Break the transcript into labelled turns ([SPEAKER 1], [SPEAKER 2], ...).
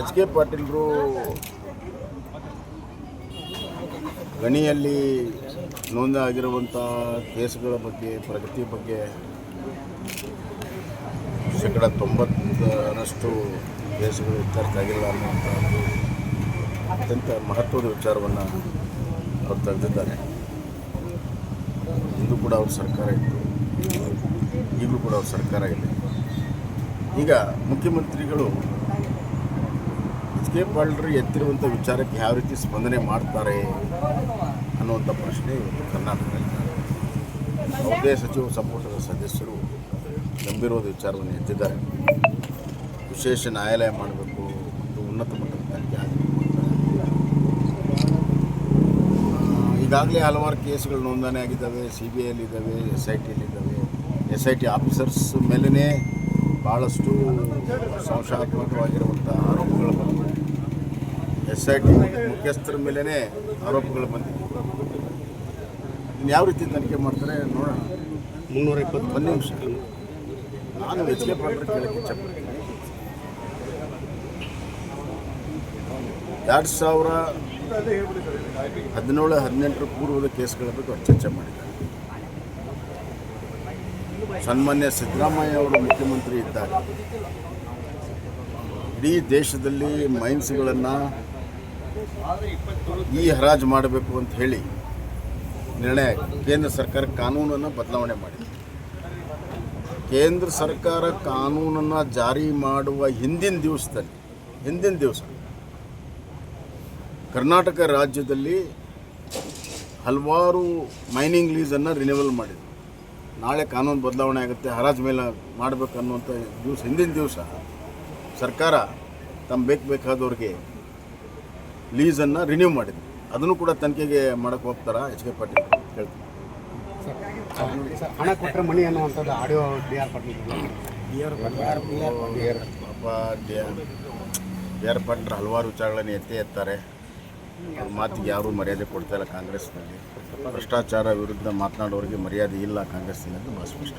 [SPEAKER 1] H K ಪಾಟೀಲ್ರು ಗಣಿಯಲ್ಲಿ ನೋಂದಾಗಿರುವಂಥ ಕೇಸ್ಗಳ ಬಗ್ಗೆ, ಪ್ರಗತಿ ಬಗ್ಗೆ ಶೇಕಡ ತೊಂಬತ್ತರಷ್ಟು ಕೇಸುಗಳು ಇತ್ಯರ್ಥ ಆಗಿಲ್ಲ ಅನ್ನುವಂಥ ಅತ್ಯಂತ ಮಹತ್ವದ ವಿಚಾರವನ್ನು ಅವರು ತೆಗೆದಿದ್ದಾರೆ. ಇಂದು ಕೂಡ ಅವ್ರ ಸರ್ಕಾರ ಇತ್ತು. ಈಗಲೂ ಕೂಡ ಅವ್ರ ಸರ್ಕಾರ ಇದೆ. ಈಗ ಮುಖ್ಯಮಂತ್ರಿಗಳು ಎಚ್ ಕೆ ಪಾಲ್ರು ಎತ್ತಿರುವಂಥ ವಿಚಾರಕ್ಕೆ ಯಾವ ರೀತಿ ಸ್ಪಂದನೆ ಮಾಡ್ತಾರೆ ಅನ್ನುವಂಥ ಪ್ರಶ್ನೆ ಇವತ್ತು ಕರ್ನಾಟಕದಲ್ಲಿ ಯಾವುದೇ ಸಚಿವ ಸಂಪುಟದ ಸದಸ್ಯರು ಗಂಭೀರವಾದ ವಿಚಾರವನ್ನು ಎತ್ತಿದ್ದಾರೆ. ವಿಶೇಷ ನ್ಯಾಯಾಲಯ ಮಾಡಬೇಕು ಮತ್ತು ಉನ್ನತ ಮಟ್ಟದ ತನಿಖೆ ಆಗಬೇಕು ಈಗಾಗಲೇ ಹಲವಾರು ಕೇಸ್ಗಳು ನೋಂದಣಿ ಆಗಿದ್ದಾವೆ ಸಿ ಬಿ ಐಲಿದ್ದಾವೆ ಎಸ್ ಐ ಟಿಯಲ್ಲಿದ್ದಾವೆ ಎಸ್ ಐ ಟಿ ಆಫೀಸರ್ಸ್ ಮೇಲೇ ಭಾಳಷ್ಟು ಸಂಶಯಾತ್ಮಕವಾಗಿರುವಂಥ ಆರೋಪಗಳು ಎಸ್ ಐ ಟಿ ಮುಖ್ಯಸ್ಥರ ಮೇಲೇ ಆರೋಪಗಳು ಬಂದಿದೆ ಇನ್ನು ಯಾವ ರೀತಿ ತನಿಖೆ ಮಾಡ್ತಾರೆ ನೋಡೋಣ.
[SPEAKER 2] ಮುನ್ನೂರ ಇಪ್ಪತ್ತು.
[SPEAKER 1] ಒಂದು ನಿಮಿಷ. ನಾನು ಎಚ್ ಕೆ ಪಾಟ್ರ ಕೇಳಕ್ಕೆ ಇಚ್ಛಪಡ್ತೀನಿ. ಎರಡು ಸಾವಿರ ಹದಿನೇಳು ಹದಿನೆಂಟರ ಪೂರ್ವದ ಕೇಸ್ಗಳ ಬಗ್ಗೆ ಅವ್ರು ಚರ್ಚೆ ಮಾಡಿದ್ದಾರೆ. ಸನ್ಮಾನ್ಯ ಸಿದ್ದರಾಮಯ್ಯ ಅವರು ಮುಖ್ಯಮಂತ್ರಿ ಇದ್ದಾರೆ. ಇಡೀ ದೇಶದಲ್ಲಿ ಮೈನ್ಸ್ಗಳನ್ನು ಈ ಹರಾಜು ಮಾಡಬೇಕು ಅಂತ ಹೇಳಿ ನಿರ್ಣಯ ಕೇಂದ್ರ ಸರ್ಕಾರ ಕಾನೂನನ್ನು ಬದಲಾವಣೆ ಮಾಡಿದೆ. ಕೇಂದ್ರ ಸರ್ಕಾರ ಕಾನೂನನ್ನು ಜಾರಿ ಮಾಡುವ ಹಿಂದಿನ ದಿವಸದಲ್ಲಿ, ಹಿಂದಿನ ದಿವಸ ಕರ್ನಾಟಕ ರಾಜ್ಯದಲ್ಲಿ ಹಲವಾರು ಮೈನಿಂಗ್ ಲೀಸನ್ನು ರಿನ್ಯೂವಲ್ ಮಾಡಿದೆ. ನಾಳೆ ಕಾನೂನು ಬದಲಾವಣೆ ಆಗುತ್ತೆ, ಹರಾಜು ಮೇಲೆ ಮಾಡಬೇಕು ಅನ್ನುವಂಥ ದಿವಸ, ಹಿಂದಿನ ದಿವಸ ಸರ್ಕಾರ ತಮ್ಮ ಬೇಕು, ಬೇಕಾದವ್ರಿಗೆ ಲೀಸನ್ನು ರಿನ್ಯೂ ಮಾಡಿದ್ವಿ. ಅದನ್ನು ಕೂಡ ತನಿಖೆಗೆ ಮಾಡಕ್ಕೆ ಹೋಗ್ತಾರ? ಎಚ್ ಕೆ ಪಾಟೀಲ್ ಹೇಳ್ತೀನಿ.
[SPEAKER 2] ಹಣ ಕೊಟ್ಟರೆ ಮಣಿ ಅನ್ನುವಂಥದ್ದು audio D R Patil.
[SPEAKER 1] D R Patil ಹಲವಾರು ವಿಚಾರಗಳನ್ನು ಎತ್ತಿ ಎತ್ತಾರೆ. ಅವ್ರ ಮಾತಿಗೆ ಯಾರೂ ಮರ್ಯಾದೆ ಕೊಡ್ತಾ ಇಲ್ಲ ಕಾಂಗ್ರೆಸ್ನಲ್ಲಿ. ಭ್ರಷ್ಟಾಚಾರ ವಿರುದ್ಧ ಮಾತನಾಡೋರಿಗೆ ಮರ್ಯಾದೆ ಇಲ್ಲ ಕಾಂಗ್ರೆಸ್ನಲ್ಲಿ ಭಾಳ ಸ್ಪಷ್ಟ.